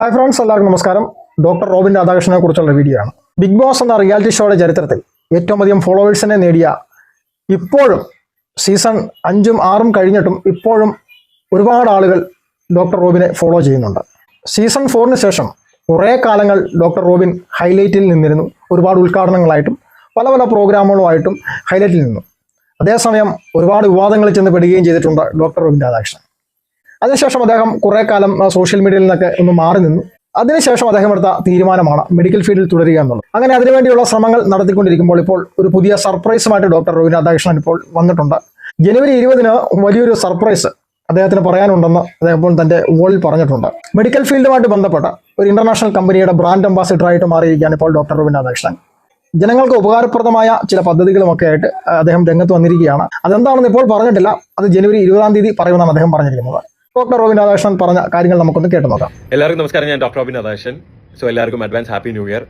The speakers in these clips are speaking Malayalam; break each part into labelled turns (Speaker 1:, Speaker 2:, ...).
Speaker 1: ഹായ് ഫ്രണ്ട്സ് എല്ലാവർക്കും നമസ്കാരം. ഡോക്ടർ റോബിൻ രാധാകൃഷ്ണനെ കുറിച്ചുള്ള വീഡിയോ ആണ്. ബിഗ് ബോസ് എന്ന റിയാലിറ്റി ഷോയുടെ ചരിത്രത്തിൽ ഏറ്റവും അധികം ഫോളോവേഴ്സിനെ നേടിയ ഇപ്പോഴും സീസൺ അഞ്ചും ആറും കഴിഞ്ഞിട്ടും ഇപ്പോഴും ഒരുപാട് ആളുകൾ ഡോക്ടർ റോബിനെ ഫോളോ ചെയ്യുന്നുണ്ട്. സീസൺ ഫോറിന് ശേഷം കുറേ കാലങ്ങൾ ഡോക്ടർ റോബിൻ ഹൈലൈറ്റിൽ നിന്നിരുന്നു. ഒരുപാട് ഉദ്ഘാടനങ്ങളായിട്ടും പല പല പ്രോഗ്രാമുകളുമായിട്ടും ഹൈലൈറ്റിൽ നിന്നു. അതേസമയം ഒരുപാട് വിവാദങ്ങളിൽ ചെന്ന് പെടുകയും ചെയ്തിട്ടുണ്ട് ഡോക്ടർ റോബിൻ രാധാകൃഷ്ണൻ. അതിനുശേഷം അദ്ദേഹം കുറെ കാലം സോഷ്യൽ മീഡിയയിൽ നിന്നൊക്കെ ഒന്ന് മാറി നിന്നു. അതിനുശേഷം അദ്ദേഹം എടുത്ത തീരുമാനമാണ് മെഡിക്കൽ ഫീൽഡിൽ തുടരുക എന്നുള്ളത്. അങ്ങനെ അതിനുവേണ്ടിയുള്ള ശ്രമങ്ങൾ നടത്തിക്കൊണ്ടിരിക്കുമ്പോൾ ഇപ്പോൾ ഒരു പുതിയ സർപ്രൈസുമായിട്ട് ഡോക്ടർ രവി രാധാകൃഷ്ണൻ ഇപ്പോൾ വന്നിട്ടുണ്ട്. ജനുവരി ഇരുപതിന് വലിയൊരു സർപ്രൈസ് അദ്ദേഹത്തിന് പറയാനുണ്ടെന്ന് അദ്ദേഹം ഇപ്പോൾ തന്റെ വോളിൽ പറഞ്ഞിട്ടുണ്ട്. മെഡിക്കൽ ഫീൽഡുമായിട്ട് ബന്ധപ്പെട്ട ഒരു ഇന്റർനാഷണൽ കമ്പനിയുടെ ബ്രാൻഡ് അംബാസിഡറായിട്ട് മാറിയിരിക്കുകയാണ് ഇപ്പോൾ ഡോക്ടർ രവി രാധാകൃഷ്ണൻ ജനങ്ങൾക്ക് ഉപകാരപ്രദമായ ചില പദ്ധതികളുമൊക്കെ ആയിട്ട് അദ്ദേഹം രംഗത്ത് വന്നിരിക്കുകയാണ്. അതെന്താണെന്ന് ഇപ്പോൾ പറഞ്ഞിട്ടില്ല. അത് ജനുവരി ഇരുപതാം തീയതി പറയുമെന്നാണ് അദ്ദേഹം പറഞ്ഞിരിക്കുന്നത്. ഡോക്ടർ റോബിൻ രാധാകൃഷ്ണൻ പറഞ്ഞ കാര്യങ്ങൾ നമുക്കൊന്ന് കേട്ടു നോക്കാം.
Speaker 2: എല്ലാവർക്കും നമസ്കാരം ഞാൻ ഡോക്ടർ റോബിൻ രാധാകൃഷ്ണൻ. സോ എല്ലാവർക്കും അഡ്വാൻസ് ഹാപ്പി ന്യൂ ഇയർ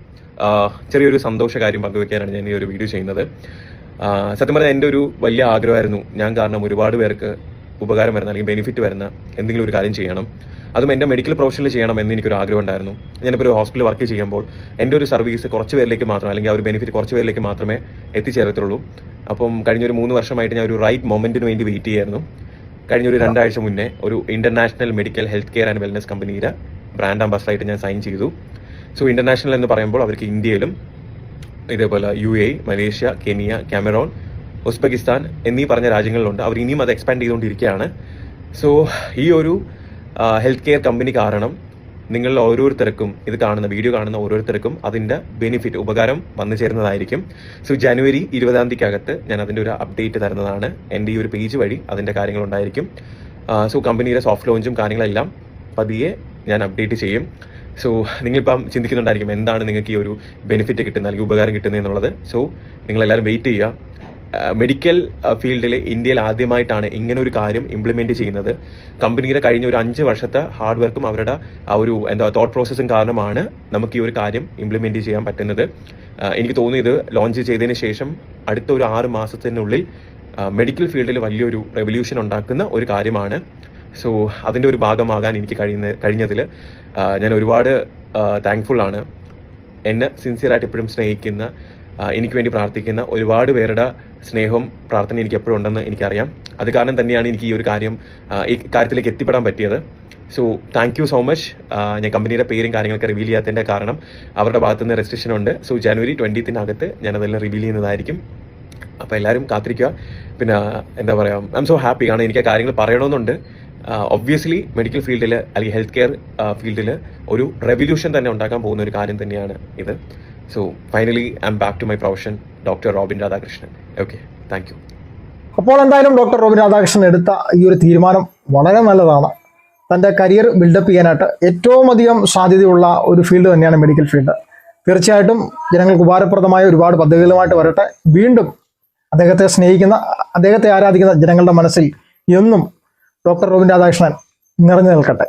Speaker 2: ചെറിയൊരു സന്തോഷ കാര്യം പങ്കുവെക്കാനാണ് ഞാൻ ഈ ഒരു വീഡിയോ ചെയ്യുന്നത്. സത്യം പറഞ്ഞാൽ എന്റെ ഒരു വലിയ ആഗ്രഹമായിരുന്നു. ഞാൻ കാരണം ഒരുപാട് പേർക്ക് ഉപകാരം വരുന്ന അല്ലെങ്കിൽ ബെനിഫിറ്റ് വരുന്ന എന്തെങ്കിലും ഒരു കാര്യം ചെയ്യണം. അതും എന്റെ മെഡിക്കൽ പ്രൊഫഷനിൽ ചെയ്യണം എന്ന് എനിക്കൊരു ആഗ്രഹം ഉണ്ടായിരുന്നു. ഞാനിപ്പോൾ ഒരു ഹോസ്പിറ്റലിൽ വർക്ക് ചെയ്യുമ്പോൾ എന്റെ ഒരു സർവീസ് കുറച്ച് പേരിലേക്ക് മാത്രം അല്ലെങ്കിൽ ആ ഒരു ബെനിഫിറ്റ് കുറച്ച് പേരിലേക്ക് മാത്രമേ എത്തിച്ചേരത്തുള്ളൂ. അപ്പം കഴിഞ്ഞൊരു മൂന്ന് വർഷമായിട്ട് ഞാൻ ഒരു റൈറ്റ് മൊമെന്റിന് വേണ്ടി വെയിറ്റ് ചെയ്യായിരുന്നു. കഴിഞ്ഞൊരു രണ്ടാഴ്ച മുന്നേ ഒരു international medical health care and wellness കമ്പനിയുടെ ബ്രാൻഡ് അംബാസഡറായിട്ട് ഞാൻ സൈൻ ചെയ്തു. സോ ഇന്റർനാഷണൽ എന്ന് പറയുമ്പോൾ അവർക്ക് ഇന്ത്യയിലും ഇതേപോലെ U A Malaysia Kenya Cameroon Uzbekistan എന്നീ പറഞ്ഞ രാജ്യങ്ങളിലുണ്ട്. അവർ ഇനിയും അത് എക്സ്പാൻഡ് ചെയ്തുകൊണ്ടിരിക്കുകയാണ്. സോ ഈ ഒരു ഹെൽത്ത് കെയർ കമ്പനി കാരണം നിങ്ങൾ ഓരോരുത്തർക്കും ഇത് കാണുന്ന വീഡിയോ കാണുന്ന ഓരോരുത്തർക്കും അതിന്റെ ബെനിഫിറ്റ് ഉപകാരം വന്നു ചേരുന്നതായിരിക്കും. സോ ജനുവരി ഇരുപതാം തീയതിക്കകത്ത് ഞാൻ അതിന്റെ ഒരു അപ്ഡേറ്റ് തരുന്നതാണ്. എന്റെ ഈ ഒരു പേജ് വഴി അതിന്റെ കാര്യങ്ങളുണ്ടായിരിക്കും. സോ കമ്പനിയുടെ സോഫ്റ്റ് ലോഞ്ചും കാര്യങ്ങളെല്ലാം പതിയെ ഞാൻ അപ്ഡേറ്റ് ചെയ്യും. സോ നിങ്ങളിപ്പം ചിന്തിക്കുന്നുണ്ടായിരിക്കും എന്താണ് നിങ്ങൾക്ക് ഈ ഒരു ബെനിഫിറ്റ് കിട്ടുന്നത് അല്ലെങ്കിൽ ഉപകാരം കിട്ടുന്നത് എന്നുള്ളത്. സോ നിങ്ങളെല്ലാവരും വെയിറ്റ് ചെയ്യുക. മെഡിക്കൽ ഫീൽഡിൽ ഇന്ത്യയിൽ ആദ്യമായിട്ടാണ് ഇങ്ങനെ ഒരു കാര്യം ഇംപ്ലിമെന്റ് ചെയ്യുന്നത്. കമ്പനിയുടെ കഴിഞ്ഞ ഒരു അഞ്ച് വർഷത്തെ ഹാർഡ് വർക്കും അവരുടെ ആ ഒരു എന്താ തോട്ട് പ്രോസസ്സും കാരണമാണ് നമുക്ക് ഈ ഒരു കാര്യം ഇംപ്ലിമെന്റ് ചെയ്യാൻ പറ്റുന്നത്. എനിക്ക് തോന്നുന്നു ഇത് ലോഞ്ച് ചെയ്തതിന് ശേഷം അടുത്ത ഒരു ആറ് മാസത്തിനുള്ളിൽ മെഡിക്കൽ ഫീൽഡിൽ വലിയൊരു റെവല്യൂഷൻ ഉണ്ടാക്കുന്ന ഒരു കാര്യമാണ്. സോ അതിന്റെ ഒരു ഭാഗമാകാൻ എനിക്ക് കഴിയുന്ന കഴിഞ്ഞതിൽ ഞാൻ ഒരുപാട് താങ്ക്ഫുൾ ആണ്. എന്നെ സിൻസിയറായിട്ട് എപ്പോഴും സ്നേഹിക്കുന്ന എനിക്ക് വേണ്ടി പ്രാർത്ഥിക്കുന്ന ഒരുപാട് പേരുടെ സ്നേഹവും പ്രാർത്ഥന എനിക്ക് എപ്പോഴും ഉണ്ടെന്ന് എനിക്കറിയാം. അത് കാരണം തന്നെയാണ് എനിക്ക് ഈ ഒരു കാര്യം ഈ കാര്യത്തിലേക്ക് എത്തിപ്പെടാൻ പറ്റിയത്. So thank you so much ഞാൻ കമ്പനിയുടെ പേരും കാര്യങ്ങളൊക്കെ റിവീൽ ചെയ്യാത്തതിന്റെ കാരണം അവരുടെ ഭാഗത്ത് നിന്ന് റെസ്ട്രിക്ഷൻ ഉണ്ട്. സോ ജനുവരി ട്വന്റീത്തിനകത്ത് ഞാനതെല്ലാം റിവീൽ ചെയ്യുന്നതായിരിക്കും. അപ്പോൾ എല്ലാവരും കാത്തിരിക്കുക. പിന്നെ എന്താ പറയുക ഐ എം സോ ഹാപ്പി കാരണം എനിക്ക് കാര്യങ്ങൾ പറയണമെന്നുണ്ട്. ഒബ്വിയസ്ലി മെഡിക്കൽ ഫീൽഡിൽ അല്ലെങ്കിൽ ഹെൽത്ത് കെയർ ഫീൽഡിൽ ഒരു റെവല്യൂഷൻ തന്നെ ഉണ്ടാക്കാൻ പോകുന്ന ഒരു കാര്യം തന്നെയാണ് ഇത്. So finally I'm back to my profession doctor Robin Radhakrishnan okay thank you
Speaker 1: അപ്പോൾ എന്തായാലും ഡോക്ടർ റോബിൻ രാധാകൃഷ്ണൻ എടുത്ത ഈ ഒരു തീരുമാനം വളരെ നല്ലതാണ്. തന്റെ കരിയർ ബിൽഡപ്പ് ചെയ്യാനായിട്ട് ഏറ്റവും അധികം സാധ്യതയുള്ള ഒരു ഫീൽഡ് തന്നെയാണ് മെഡിക്കൽ ഫീൽഡ് തീർച്ചയായിട്ടും ജനങ്ങൾക്ക് ഉപകാരപ്രദമായ ഒരുപാട് പദ്ധതികളുമായിട്ട് വരട്ടെ. വീണ്ടും അദ്ദേഹത്തെ സ്നേഹിക്കുന്ന അദ്ദേഹത്തെ ആരാധിക്കുന്ന ജനങ്ങളുടെ മനസ്സിൽ എന്നും ഡോക്ടർ റോബിൻ രാധാകൃഷ്ണൻ നിറഞ്ഞു നിൽക്കട്ടെ.